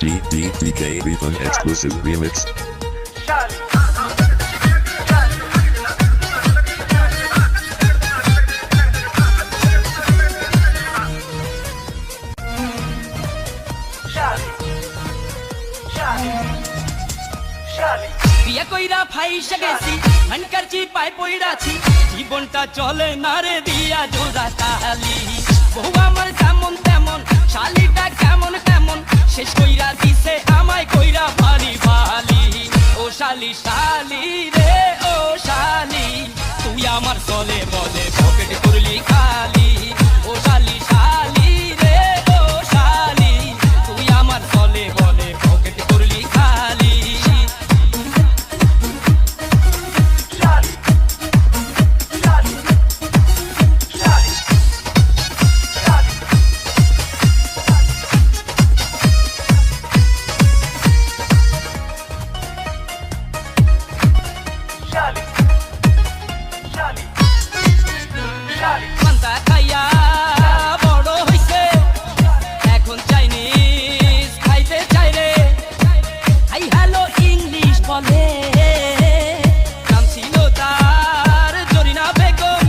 DJ Viva exclusive remix. বিয়ে কইরা ফাইসা গেছি হানকারছি পাই পইরাছি জীবনটা চলে না রে দিয়া জোড়া তালি শালি শালি রে ও শালি তুই আমার চলে বলে পকেট করলি খালি। বলে। নাম ছিল তার জরিনা বেগম।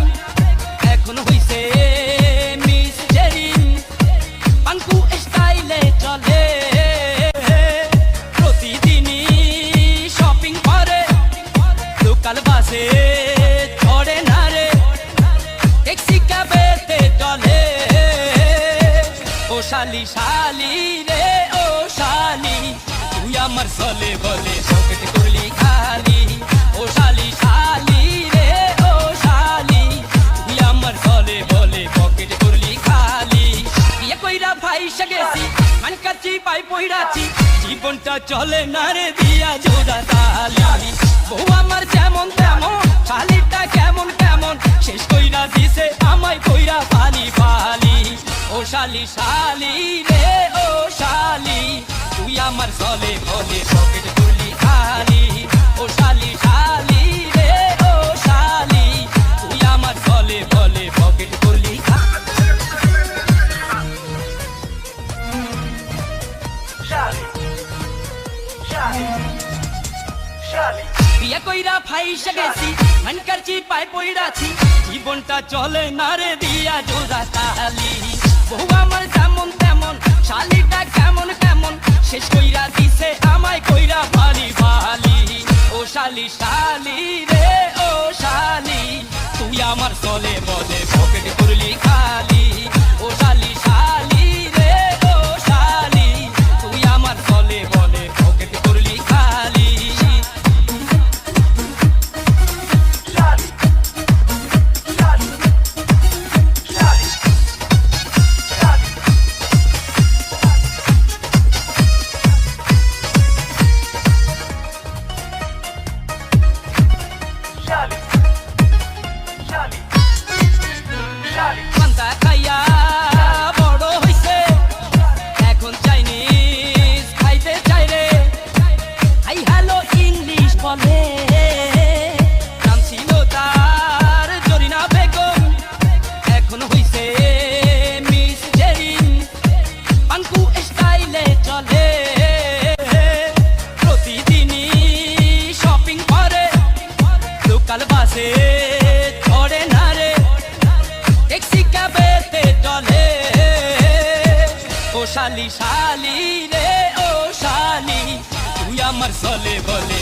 এখন হইছে মিস জেরিন। পাঙ্কু স্টাইলে চলে। প্রতিদিনই শপিং করে। লোকাল বাসে চড়ে না রে। চলে। ও শালি শালি রে, ও শালি। আমার চলে বলে। পকেট জীবনটা চলে না রে দিয়া জোড়া তালি। বউ আমার যেমন তেমন খালিটা কেমন কেমন, শেষ কইরা দিছে আমায় কইরা পালি পালি ও শালি শালি রে, ও শালি, তুই আমার চলে বলে পকেট বিয়ে কইরা গেছি মন করছি পাই পইরাছি জীবনটা চলে না রে দিয়া জোড়া তালি। বউ আমার যেমন তেমন, শালিটা কেমন কেমন, শেষ কইরা দিছে আমায় কইরা ভালি ভালি। ও শালি শালি রে, ও শালি, তুই আমার চলে বলে পকেট চলে। প্রতিদিনই শপিং করে। লোকাল বাসে চড়ে না রে। ট্যাক্সি ক্যাবেতে চলে। ও শালি শালি রে, ও শালি, তুই আমার চলে বলে।